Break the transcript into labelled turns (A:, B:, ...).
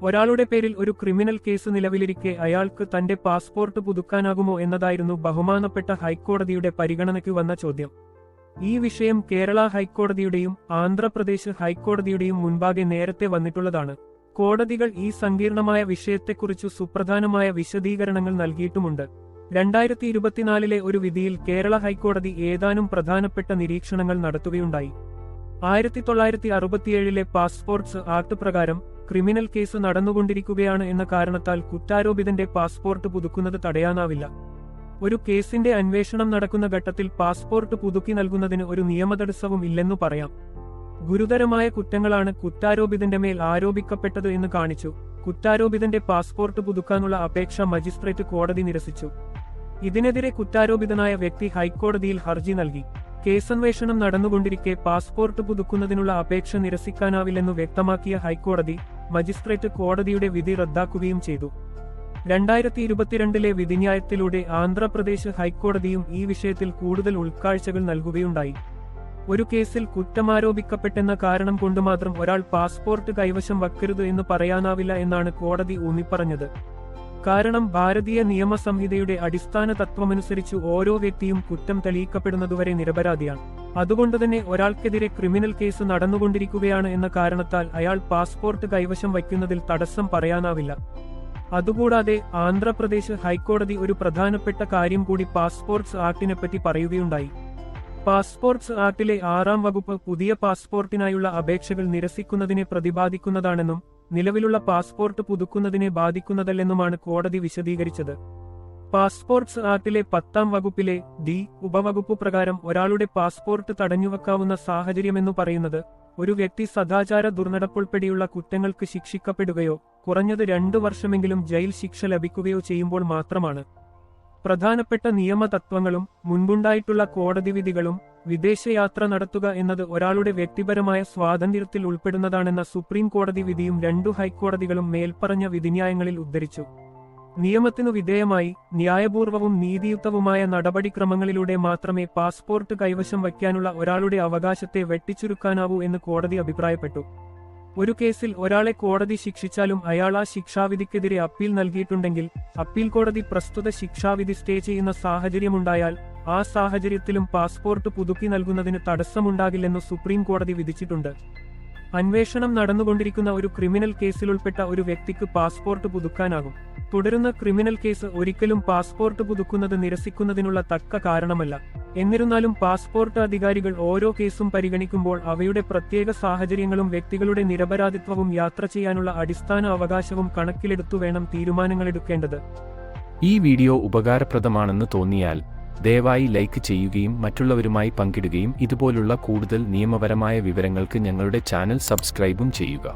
A: ഒരാളുടെ പേരിൽ ഒരു ക്രിമിനൽ കേസ് നിലവിലിരിക്കെ അയാൾക്ക് തന്റെ പാസ്പോർട്ട് പുതുക്കാനാകുമോ എന്നതായിരുന്നു ബഹുമാനപ്പെട്ട ഹൈക്കോടതിയുടെ പരിഗണനയ്ക്ക് വന്ന ചോദ്യം. ഈ വിഷയം കേരള ഹൈക്കോടതിയുടെയും ആന്ധ്രാപ്രദേശ് ഹൈക്കോടതിയുടെയും മുൻപാകെ നേരത്തെ വന്നിട്ടുള്ളതാണ്. കോടതികൾ ഈ സങ്കീർണമായ വിഷയത്തെക്കുറിച്ചു സുപ്രധാനമായ വിശദീകരണങ്ങൾ നൽകിയിട്ടുമുണ്ട്. രണ്ടായിരത്തി ഇരുപത്തിനാലിലെ ഒരു വിധിയിൽ കേരള ഹൈക്കോടതി ഏതാനും പ്രധാനപ്പെട്ട നിരീക്ഷണങ്ങൾ നടത്തുകയുണ്ടായി. ആയിരത്തി തൊള്ളായിരത്തി അറുപത്തിയേഴിലെ പാസ്പോർട്ട്സ് ആക്ട് പ്രകാരം ക്രിമിനൽ കേസ് നടന്നുകൊണ്ടിരിക്കുകയാണ് എന്ന കാരണത്താൽ കുറ്റാരോപിതന്റെ പാസ്പോർട്ട് പുതുക്കുന്നത് തടയാനാവില്ല. ഒരു കേസിന്റെ അന്വേഷണം നടക്കുന്ന ഘട്ടത്തിൽ പാസ്പോർട്ട് പുതുക്കി നൽകുന്നതിന് ഒരു നിയമതടസ്സവും ഇല്ലെന്നു പറയാം. ഗുരുതരമായ കുറ്റങ്ങളാണ് കുറ്റാരോപിതന്റെ മേൽ ആരോപിക്കപ്പെട്ടത് എന്ന് കാണിച്ചു. കുറ്റാരോപിതന്റെ പാസ്പോർട്ട് പുതുക്കാനുള്ള അപേക്ഷ മജിസ്ട്രേറ്റ് കോടതി നിരസിച്ചു. ഇതിനെതിരെ കുറ്റാരോപിതനായ വ്യക്തി ഹൈക്കോടതിയിൽ ഹർജി നൽകി. കേസന്വേഷണം നടന്നുകൊണ്ടിരിക്കെ പാസ്പോർട്ട് പുതുക്കുന്നതിനുള്ള അപേക്ഷ നിരസിക്കാനാവില്ലെന്നു വ്യക്തമാക്കിയ ഹൈക്കോടതി മജിസ്ട്രേറ്റ് കോടതിയുടെ വിധി റദ്ദാക്കുകയും ചെയ്തു. രണ്ടായിരത്തി ഇരുപത്തിരണ്ടിലെ വിധിന്യായത്തിലൂടെ ആന്ധ്രാപ്രദേശ് ഹൈക്കോടതിയും ഈ വിഷയത്തിൽ കൂടുതൽ ഉൾക്കാഴ്ചകൾ നൽകുകയുണ്ടായി. ഒരു കേസിൽ കുറ്റമാരോപിക്കപ്പെട്ടെന്ന കാരണം കൊണ്ട് മാത്രം ഒരാൾ പാസ്പോർട്ട് കൈവശം വയ്ക്കരുത് എന്ന് പറയാനാവില്ല എന്നാണ് കോടതി ഊന്നിപ്പറഞ്ഞത്. കാരണം ഭാരതീയ നിയമസംഹിതയുടെ അടിസ്ഥാന തത്വമനുസരിച്ച് ഓരോ വ്യക്തിയും കുറ്റം തെളിയിക്കപ്പെടുന്നതുവരെ നിരപരാധിയാണ്. അതുകൊണ്ടുതന്നെ ഒരാൾക്കെതിരെ ക്രിമിനൽ കേസ് നടന്നുകൊണ്ടിരിക്കുകയാണ് എന്ന കാരണത്താൽ അയാൾ പാസ്പോർട്ട് കൈവശം വയ്ക്കുന്നതിൽ തടസ്സം പറയാനാവില്ല. അതുകൂടാതെ ആന്ധ്രാപ്രദേശ് ഹൈക്കോടതി ഒരു പ്രധാനപ്പെട്ട കാര്യം കൂടി പാസ്പോർട്ട്സ് ആക്ടിനെപ്പറ്റി പറയുകയുണ്ടായി. പാസ്പോർട്ട്സ് ആക്ടിലെ ആറാം വകുപ്പ് പുതിയ പാസ്പോർട്ടിനായുള്ള അപേക്ഷകൾ നിരസിക്കുന്നതിനെ പ്രതിപാദിക്കുന്നതാണെന്നും നിലവിലുള്ള പാസ്പോർട്ട് പുതുക്കുന്നതിനെ ബാധിക്കുന്നതല്ലെന്നുമാണ് കോടതി വിശദീകരിച്ചത്. പാസ്പോർട്ട്സ് ആക്ടിലെ പത്താം വകുപ്പിലെ ഡി ഉപവകുപ്പ് പ്രകാരം ഒരാളുടെ പാസ്പോർട്ട് തടഞ്ഞുവെക്കാവുന്ന സാഹചര്യമെന്നു പറയുന്നത് ഒരു വ്യക്തി സദാചാര ദുർനടപ്പുൾപ്പെടെയുള്ള കുറ്റങ്ങൾക്ക് ശിക്ഷിക്കപ്പെടുകയോ കുറഞ്ഞത് രണ്ടു വർഷമെങ്കിലും ജയിൽ ശിക്ഷ ലഭിക്കുകയോ ചെയ്യുമ്പോൾ മാത്രമാണ്. പ്രധാനപ്പെട്ട നിയമതത്വങ്ങളും മുൻപുണ്ടായിട്ടുള്ള കോടതി വിധികളും വിദേശയാത്ര നടത്തുക എന്നത് ഒരാളുടെ വ്യക്തിപരമായ സ്വാതന്ത്ര്യത്തിൽ ഉൾപ്പെടുന്നതാണെന്ന സുപ്രീം കോടതി വിധിയും രണ്ടു ഹൈക്കോടതികളും മേൽപ്പറഞ്ഞ വിധിന്യായങ്ങളിൽ ഉദ്ധരിച്ചു. നിയമത്തിനു വിധേയമായി ന്യായപൂർവവും നീതിയുക്തവുമായ നടപടിക്രമങ്ങളിലൂടെ മാത്രമേ പാസ്പോർട്ട് കൈവശം വയ്ക്കാനുള്ള ഒരാളുടെ അവകാശത്തെ വെട്ടിച്ചുരുക്കാനാവൂ എന്ന് കോടതി അഭിപ്രായപ്പെട്ടു. ഒരു കേസിൽ ഒരാളെ കോടതി ശിക്ഷിച്ചാലും അയാൾ ആ ശിക്ഷാവിധിക്കെതിരെ അപ്പീൽ നൽകിയിട്ടുണ്ടെങ്കിൽ അപ്പീൽ കോടതി പ്രസ്തുത ശിക്ഷാവിധി സ്റ്റേ ചെയ്യുന്ന സാഹചര്യമുണ്ടായാൽ ആ സാഹചര്യത്തിലും പാസ്പോർട്ട് പുതുക്കി നൽകുന്നതിന് തടസ്സമുണ്ടാകില്ലെന്ന് സുപ്രീം കോടതി വിധിച്ചിട്ടുണ്ട്. അന്വേഷണം നടന്നുകൊണ്ടിരിക്കുന്ന ഒരു ക്രിമിനൽ കേസിലുൾപ്പെട്ട ഒരു വ്യക്തിക്ക് പാസ്പോർട്ട് പുതുക്കാനാകും. തുടരുന്ന ക്രിമിനൽ കേസ് ഒരിക്കലും പാസ്പോർട്ട് പുതുക്കുന്നത് നിരസിക്കുന്നതിനുള്ള തക്ക കാരണമല്ല. എന്നിരുന്നാലും പാസ്പോർട്ട് അധികാരികൾ ഓരോ കേസും പരിഗണിക്കുമ്പോൾ അവയുടെ പ്രത്യേക സാഹചര്യങ്ങളും വ്യക്തികളുടെ നിരപരാധിത്വവും യാത്ര ചെയ്യാനുള്ള അടിസ്ഥാന അവകാശവും കണക്കിലെടുത്തു വേണം തീരുമാനങ്ങളെടുക്കേണ്ടത്
B: ഈ വീഡിയോ ഉപകാരപ്രദമാണെന്ന് തോന്നിയാൽ ദയവായി ലൈക്ക് ചെയ്യുകയും മറ്റുള്ളവരുമായി പങ്കിടുകയും ഇതുപോലുള്ള കൂടുതൽ നിയമപരമായ വിവരങ്ങൾക്ക് ഞങ്ങളുടെ ചാനൽ സബ്സ്ക്രൈബും ചെയ്യുക.